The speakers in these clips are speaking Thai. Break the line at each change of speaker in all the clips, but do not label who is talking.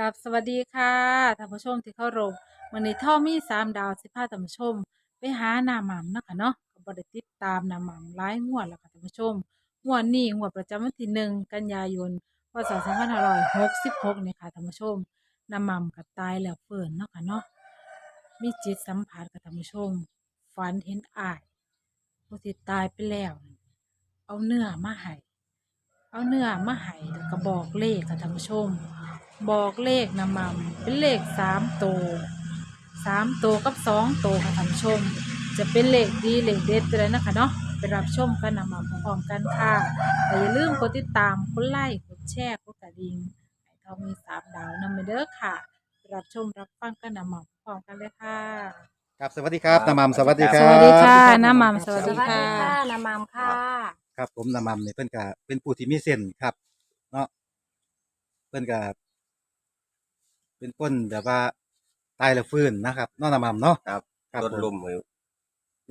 กับสวัสดีค่ะท่านผู้ชมที่เคารพวันนี้ท่อมีสามดาวสิพาท่านผู้ชม ไปหาหนาหม่ำเนาะคะเนาะก็บ่ได้ติดตามหนาหม่ำหลายงวดแล้วค่ะท่านผู้ชมงวดนี้งวดประจำวันที่หนึ่งกันยายนพศ2566นี่ค่ะท่านผู้ชมหนาหม่ำก็ตายแล้วเฟิ่นเนาะค่ะเนาะมีจิตสัมผัสกับท่านผู้ชมฝันเห็นอายผู้ที่ตายไปแล้ว เอาเนื้อมาให้เอาเนื้อมาให้แล้วก็บอกเลขค่ะท่านผู้ชม บอกเลขนำมัมเป็นเลขสามตัวสามตัวกับสองตัวค่ะท่านผู้ชม จะเป็นเลขดีเลขเด็ดอะไรนะคะเนาะไปรับชมกันนำมัมพร้อมๆกันค่ะแต่อย่าลืมกดติดตามกดไลค์กดแชร์กดกระดิ่งให้เขามีสามดาวนำไปเด้อค่ะไปรับชมรับฟังกันนำมัมพร้อมกันเลยค่ะ
ครับสวัสดีครับน้ำมัมสวัสดีค
ส
รับ
วัสดีค่ะน้ำมัมสวัส
ส
ดี
วัส
ค่ะ
ดีค่ะนามามค่ะ
ครับผมน้ำมัมเนี่ยเพิ่นก็เป็นผู้ที่มีเส้นครับ เนาะเพิ่นก็ เป็นคนแบบว่าตายแล้วฟื้นนะครับเนาะน้ำมัมเนาะ
ครับ
ครับ
รถ
ผม
ลุ่มมือ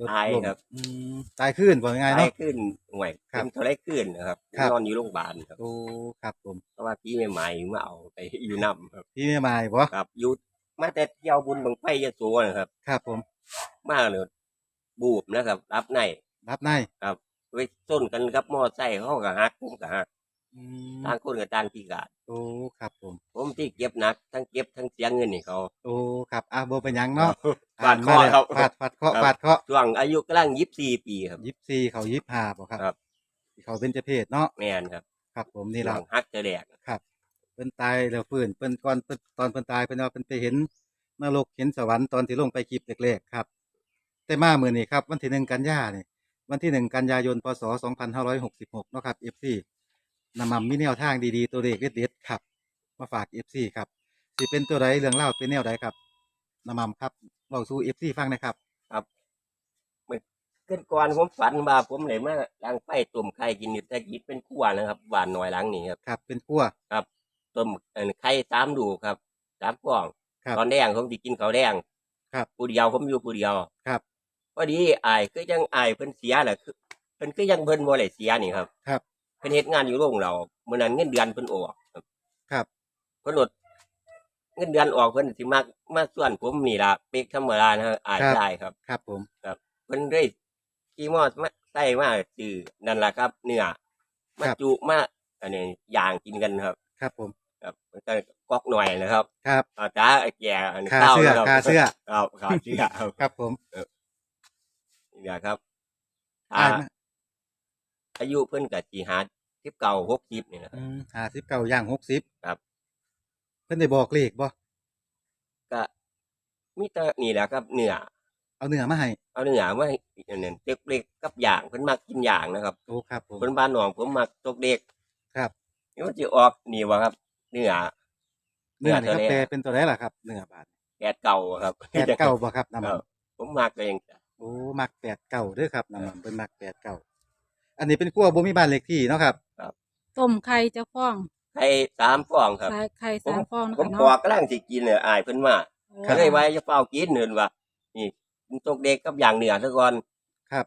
รถ
ตาย
ล้ม
ครับ
อืมตายขึ้นว่าง่ายๆ
ตา
เนาะ
ยขึ้นห่วย
ครับ
เป็นเท่าไรขึ้นนะครับ
ครับ
นอนอยู่โรงพยาบาลครับ
โอ้ครับผม
เพราะว่าพี่ใหม่ๆมาเอาไปอยู่น้ำครับ
พี่ไม่มาอีกบ่
ครับอยุดมาแต่เที่ยวบุญบังไฟยะโสนะครับ
ครับผม
มาเลยบูบนะครับ รับใน
รับใน
ครับไปส้นกันกับมอไซค์เขากับฮักผมกับฮัก
อืม
ต่างคนกับต่างพิการ
โอ้ ครับผม
ผมที่เก็บหนัก ทั้งเก็บทั้งเสียเงินนี่เขา
โอ้ ครับอะบ่เป็นหยังเนาะ
ฟาดเคราะห์
อ่นมแล้ว
ครับ
ฟาดฟาดเคราะห์
ครับ
ฟาดเคราะห์
ช่วงอายุกำลังยี่สิบสี่ปีครับ
ยิบซีเขายิบห้าบ่ครับ
ครับ
เขาเป็นเจ้าเพศเนาะ
แม่นครับ
ครับ ผมนี่ล่ะ
ช่วงฮักจะแดก
ครับเพิ่นตายแล้วฟื้นเพิ่นก่อนเพิ่นตอนเพิ่นตายเพิ่นว่าเพิ่นไปเห็นนรกเห็นสวรรค์ตอนที่ลงไปคลิปแรกๆครับ แต่มามื้อนี้ครับ วันที่หนึ่งกันยาเนี่ยวันที่หนึ่งกันยายนพศสองพันห้าร้อยหกสิบหกเนาะครับ FC นำมามีแนวทางดีๆ ตัวเลขเด็ดๆครับ มาฝาก FC ครับสิเป็นตัวใดเรื่องเล่าวเป็นแนวใดครับนำมามครับเล่าสู่ FC ฟังหนะครับ
ขึ้นก่อนผมฝันว่าผมเลยมาล้างไฟต้มไข่กินอยู่แต่กินเป็นขั้วนะครับหวานหน่อยหล้างนี่ครับ
ครับ เป็นขั้ว
ต้มเอ่อไข่สามดูกครับสามฟอง
ครับ
ตอนแดงผมสิกินข้าวแดง
ครับ
ผู้เดียวผมอยู่ผู้เดียว
ครับ
พอดีอายคือยังอายเพิ่นเสียแหละคือเพิ่นคือยังเพิ่นบ่ได้เสียนี่ครับ
ครับ
เพิ่นเฮ็ดงานอยู่โรงเรามื้อนั้นเงินเดือนเพิ่นออกครับ
ครับ
เพิ่นลดเงินเดือนออกเพิ่นสิมามาส่วนผมนี่ล่ะเป็กธรรมดานะฮะอายได้ครับ
ครับผม
เพิ่นเลยขี่มอสมาใส่มาซื้อนั่นล่ะครับ เนื้อมาจุมาอันนี้ย่างกินกันครับ
ครับผม
ครับมันก็กอกหน่อยนะครับ
ครับ
อาจ้าไอ้แก่อันนี้
คา
ข้าว
เสื้อ
นะครับ
คาเสื้อ
ครับขาเสื้อครับ
ครับผม
นี่นะครับ
อ่า
อ่าอายุเพิ่นกับจีหาสิบเก่าหกสิบนี่นะครับ
ห้าสิบเก้าย่างหกสิบ
ครับ
เพิ่นได้บอกเลขบ่
ก็มีแต่นี่แหละครับเนื้อ
เอาเนื้อมาให้
เอาเนื้อมาให้อันนั้นเด็กเล็กกับอย่างเพิ่นมักกินอย่างนะครับ
โอ้ครับผม
เพิ่นบ้านหนองผมมักตกเด็ก
ครับ
นี่มันจะออกนี่วะครับ เนื้อ
เนื้อนี่ครับ
เนื้อตัวแรก
แปลเป็นตัวไหนล่ะครับเนื้อบาท
แกดเก่าอะครับ
แปดเก้าบ่ครับน้ำ
ค
มั
รั
น
บผมมักก็ยัง
โอ้มักแปดเก้าเด้อครับน้ำมันเป็นมักแปดเก้า อันนี้เป็นกลัวบ่มีบ้านเลขที่เนาะครับ
ต้มไข่เจ้าฟอง
ไข่สามฟองครับ
ใส่ไข่สามฟองนะ
ผม
คะ
ปอก
เนาะ
กำลังสิกินเนี่ยอายเพิ่นมา
โอ้
ก็เลยไว้จะเฝ้ากินเนินว่านี่มันตกเด็กกับอย่างเหนือซะก่อน
ครับ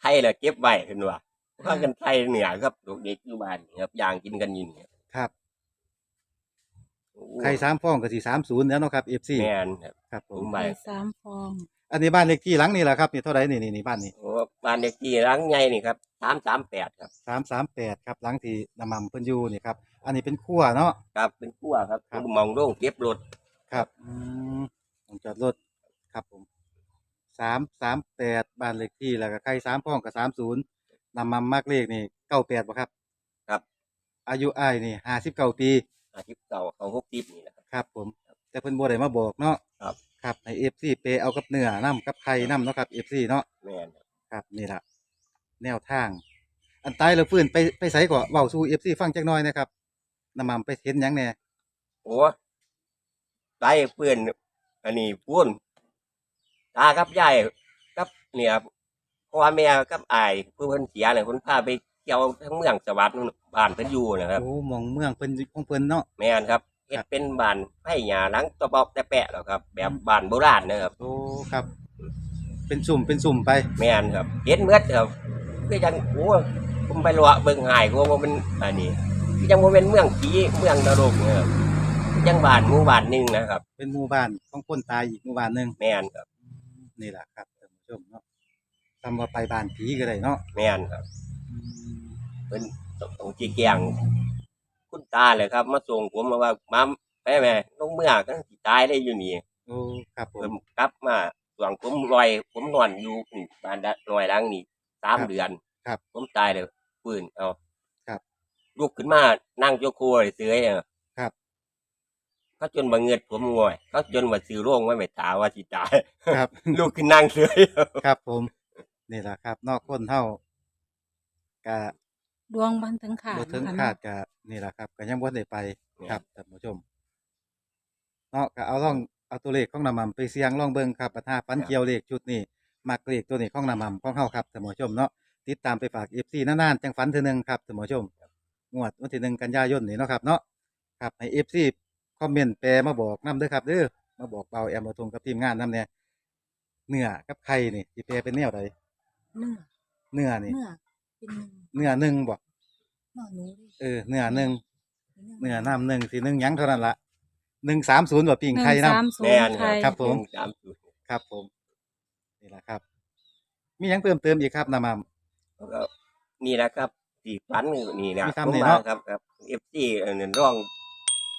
ไข่ละเก็บไว้เห็นว่าพากันไข่เหนือครับตกเด็กอยู่บ้านนี่ครับอย่างกินกันอยินครับ
ครับ
โอ้
ไข่สามฟองกับสี่สามศูนย์แล้วเนาะครับเอฟซี
แม่นครับ
ครับผ
ผมมไป
ไข่สามฟอง
อันนี้บ้านเลขที่หลังนี่แหละครับนี่เท่าไหร่นี่นี่นี่บ้านนี่
โอ้บ้านเด็กที่รังใหญ่นี่ครับสามสามแปดครับ
สามสามแปดครับหลังที่น้ำมันเพิ่นอยู่นี่ครับอันนี้เป็นขั้วเนาะ
ครับเป็นกั้วครับ
ครับ
ผมมองโร่งเก็บรถ
ครับอืมผมจอดรถครับผมสามสามแปดบ้านเลขที่แล้วก็ไข่สามฟองกับสามศูนย์นำมามากเลขนี่เก้าแปดบ่ครับ
ครับ
อายุอ้ายนี่ห้าสิบเก้าปี
อาชีพเก่าเขาหกสิบนี่นะครับ
ครับผม แต่เพิ่นบ่ได้มาบอกเนาะ
ครับ
ครับให้ FC ไปเอากับเนื้อนํกับไข่นํเนาะครับ FC เนาะ
แม่นครับ
ครับนี่ล่ะแนวทาง อันตายแล้วฟื้นไปไปไสก็เว้าสู่ FC ฟังจักหน่อยนะครับน้ำมันไปเห็นหยังแหน่
โอ้ไล่เพื่อนอันนี้พูนตากับยายกับเนี่ยพ่อแม่กับอายเพื่อนเสียเลยคนพาไปเที่ยวทั้งเมืองสวัสดิ์นู่นบ้านเพิ่นอยู่นะครับ
โอ้หมองเมืองเพิ่นของเพิ่นเนาะ
แม่นครับ เฮ็ดเป็นบ้านไผ่หญ้าหลังตะบอกแต่แปะแล้วครับ แบบบ้านโบราณนะครับ
โอ้ครับ เป็นสุ่มเป็นสุ่มไป
แม่นครับเห็นเมื่อครับคือจังโอ้ผมไปรอเบิ่งหายก็ว่ามันอันนี้คือจังว่าเป็นเมืองผีเมืองนรกนะครับยังบ้านหมู่บ้านหนึงนะครับ
เป็นหมู่บ้านของคนตายอีกหมู่บ้านหนึง
แม่นครับ
นี่แหละครับท่านผู้ชมเนาะทำว่าไปบ้านผีก็ได้เนาะ
แม่นครับเป็นตรงจีแกง คุณตาเลยครับ มาส่งผมมาว่ามาแม่แม่ลงเมื่อก็สิตายได้อยู่นี่
โอ้ครับผ
เพิ่
ม
มกลับมาส่วงผมลอย ผมนอนอยู่นี่บ้านลอยหล้างนี่สาม
ครับ
เดือน
ครับ
ผมตายเลยปืนเอา
ครับ
ลุกขึ้นมานั่งโยโคเลยเสืออะ
ครับ
เขาจนมาเงิดผมงอยเขาจนมาซื้อโร่งไว้ไม่ตาว่าสิตาย
ครับ
ลุกขึ้นนั่งเสือ
ครับผมนี่แหละครับ นอกคนเท่าก็
ดวงบันถึงขาด
บ่ถึง
เนะ
คา
คะ
ดก็นี่แหละครับก็ยังบ่ได้ไปครับท่านผู้ชมเนาะก็เอาลองเอาตัวเลขของน้ำมันไปเสี่ยงลองเบิ่งครับปัญหาฟันเกี่ยวเลขชุดนี้มักเลขตัวนี้ของน้ำมันของเฮาครับท่านผู้ชมเนาะติดตามไปฝาก FC นานๆจังฝันเทื่อหนึงครับท่านผู้ชมงวดวันที่หนึ่งกันยายนนี่เนาะครับเนาะครับให้ FC คอมเมนต์แปลมาบอกนํเด้อครับเด้อมาบอกเบาแอมมาทงกับทีมงานนํเนี่ยเนื้อกับไข่นี่สิแปลเป็นแนวใด
เนื้อ
เนื้อนี่
เนื้อ เป็นหนึ่ง
เนื้อหนึ่งบ่
เนื้อหนูดิ
เออเนื้อหนึ่ง
เนื้
เนื้
อ
อน้ำหนึ่งสีหนึ่งหยังเท่านั้นละหนึ่งสามศูนย์ว่าปิ่ง
หนึ่ง
ไข่น้
สามศูน
แม่
ย์
น
ไทย
ครับผม
สามศูนย์ำ
ครับผม นี่แหละครับ มีหยังเติมเติมอีกครับน้ำมัน
แล้วก็นี่แหละครับสี่ฝันนี่นะ
มี
ผ
คำ
ม
นี่
มา
เนาะ
ครับครับเอฟซีเอนร้อง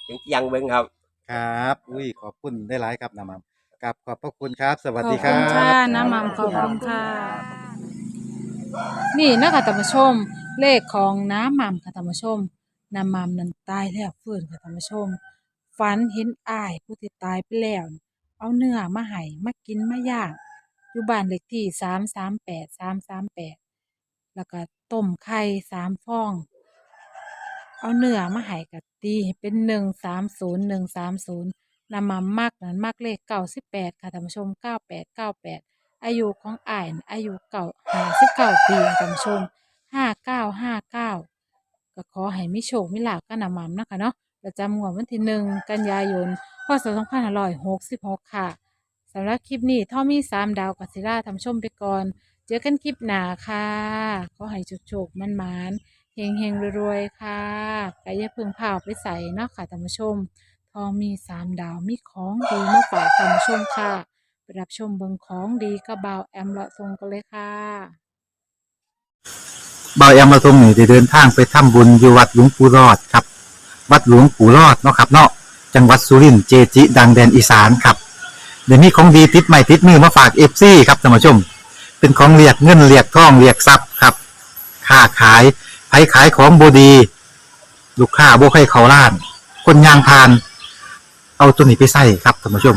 เสียงเจียงเบิ้งครับ
ครับ อุ้ยขอบคุณได้หลายครับน้ำมันกับขอบพระคุณครับ สวัส
ขอบ
ดีค
คุ
รั
ณ
บ
ค่ะน้ำมันขอบคุณค่ะ นี่นะคะท่านผู้ชม เลขของน้ำมันค่ะท่านผู้ชมน้ำมันนั้นตายแล้วฟื้นค่ะท่านผู้ชม ฝันเห็นอ้ายผู้ที่ตายไปแล้ว เอาเนื้อมาให้มากินมาย่างอยู่บ้านเลขที่สามสามแปดสามสามแปดแล้วก็ต้มไข่สามฟอง เอาเนื้อมาให้กับตีเป็นหนึ่งสามศูนย์หนึ่งสามศูนย์นำมามากนั้นมากเลขเก้าสิบแปดค่ะท่านผู้ชมเก้าแปดเก้าแปด อายุของอ้ายน่ะอายุเก่าห้าสิบเก้าปีค่ะท่านผู้ชมห้าเก้าห้าเก้าก็ขอให้มิโชคมิลาภกันนำมามนะคะเนาะประจำงวดวันที่หนึ่งกันยายนพศสองพันห้าร้อยหกสิบหกค่ะสำหรับคลิปนี้ท่อมีสามดาวกัสิล่าทำชมไปก่อน เจอกันคลิปหนาค่ะขอให้โชคๆมันเฮงเฮงรวยๆค่ะกายาพึงเอาไปใส่เนาะค่ะท่านผู้ชม ทองมีสามดาวมีของดีมาฝากท่านผู้ชมค่ะ ไปรับชมเบิงของดีกับบ่าวแอมละทรงกันเลยค่ะ
บายามาทรงนี่ได้เดินทางไปทำบุญอยู่วัดหลวงปู่รอดครับ วัดหลวงปู่รอดเนาะครับเนาะจังหวัดสุรินทร์เจจิ ดังแดนอีสานครับเดี๋ยวนี้ของดีติดใหม่ติดมือมาฝากเอฟซีครับท่านผู้ชม เป็นของเรียกเงินเรียกทองเรียกทรัพย์ครับค้าขายไผขายของบดี ลูกค้าบ่ให้เขาล้าน คนยางพาน เอาตัวนี้ไปใส่ครับท่านผู้ชม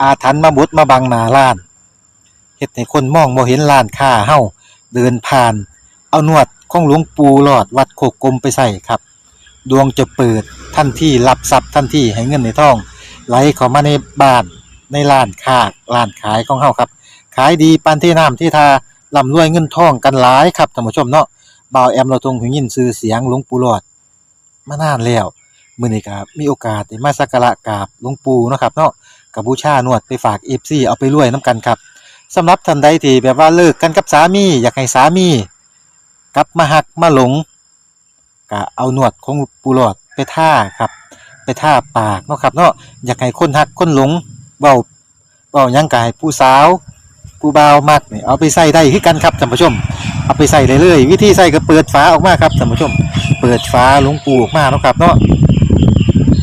อาถรรพ์มาบุดมาบังหน้าร้านเฮ็ดให้คนมองบ่เห็นร้านค้าเฮาเดินผ่าน เอานวดของหลวงปู่หลอดวัดโคกกลมไปใส่ครับ ดวงจะเปิดทันที่รับทรัพย์ทันที่ให้เงินในท้อง ไหลเข้ามาในบ้านในร้านค้าร้านขายของเฮาครับ ขายดีปานที่น้ำที่ทาร่ำรวยเงินทองกันหลายครับท่านผู้ชมเนาะบ่าวแอมเราทงหูยินชื่อเสียงหลวงปู่หลอดมานานแล้วมื้อนี้ก็มีโอกาสได้มาสักการะกราบหลวงปู่เนาะครับเนาะ กับบูชานวดไปฝาก FC เอาไปรวยนํกันครับสำหรับท่านใดที่แบบว่าเลิกกันกับสามี อยากให้สามีกลับมาหักมาหลงก็เอาหนวดของปูหลอดไปท่าครับ ไปท่าปากเนาะครับเนาะอยากให้คนหักคนหลงเบาเบายังกายผู้สาวผู้บ่าวมักเนี่ยเอาไปใส่ได้คือกันครับท่านผู้ชม เอาไปใส่เลยเลยวิธีใส่ก็เปิดฝาออกมาครับท่านผู้ชม เปิดฝาหลวงปูออกมาเนาะครับเนาะ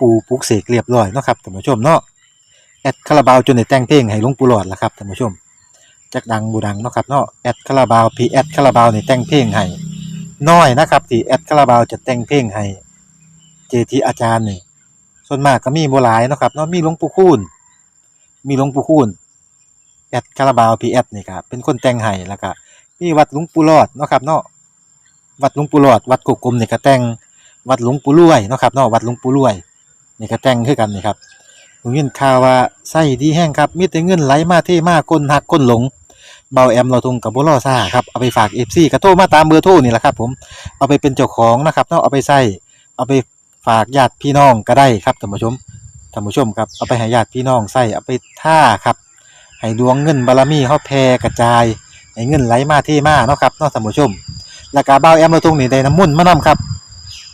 ปูปลุกเสกเรียบร้อยเนาะครับท่านผู้ชมเนาะแอดคาราบาวจนได้แต่งเพลงให้หลวงปู่หลอดละครับท่านผู้ชมจักดังบูดังเนาะครับเนาะแอดคาราบาวพีแอดคาราบาวนี่แต่งเพลงให้น้อยนะครับที่แอดคาราบาวจะแต่งเพลงให้เจทีอาจารย์นี่ส่วนมากก็มีบ่หลายเนาะครับเนาะมีหลวงปู่คูณมีหลวงปู่คูณแอดคาราบาวพีแอดนี่ครับเป็นคนแต่งให้แล้วก็มีวัดหลวงปู่รอดเนาะครับเนาะวัดหลวงปู่รอดวัดกุกกลมนี่ก็แต่งวัดหลวงปู่รวยเนาะครับเนาะวัดหลวงปู่รวย นี่ก็แต่งคือกันนี่ครับผมยินข่าวว่าไส้ดีแห้งครับ มีแต่เงินไหลมาเทมาคนหักคนหลงเบาแอมเราทุงกับบุรอซ่าครับเอาไปฝากเอฟซีกระโทมาตามเบอร์โทรนี่แหละครับ ผมเอาไปเป็นเจ้าของนะครับเนาะเอาไปใส่เอาไปฝากญาติพี่น้องก็ได้ครับท่านผู้ชมท่านผู้ชมครับเอาไปให้ญาติพี่น้องใส่เอาไปท่าครับให้ดวงเงินบารมีเฮาแผ่กระจายให้เงินไหลมาเทมาเนาะครับเนาะท่านผู้ชมแล้วก็เบาแอมเราทุงนี่ได้น้ำมุ่นมานํครับ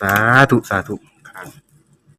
สาธุ สาธุ
ครับ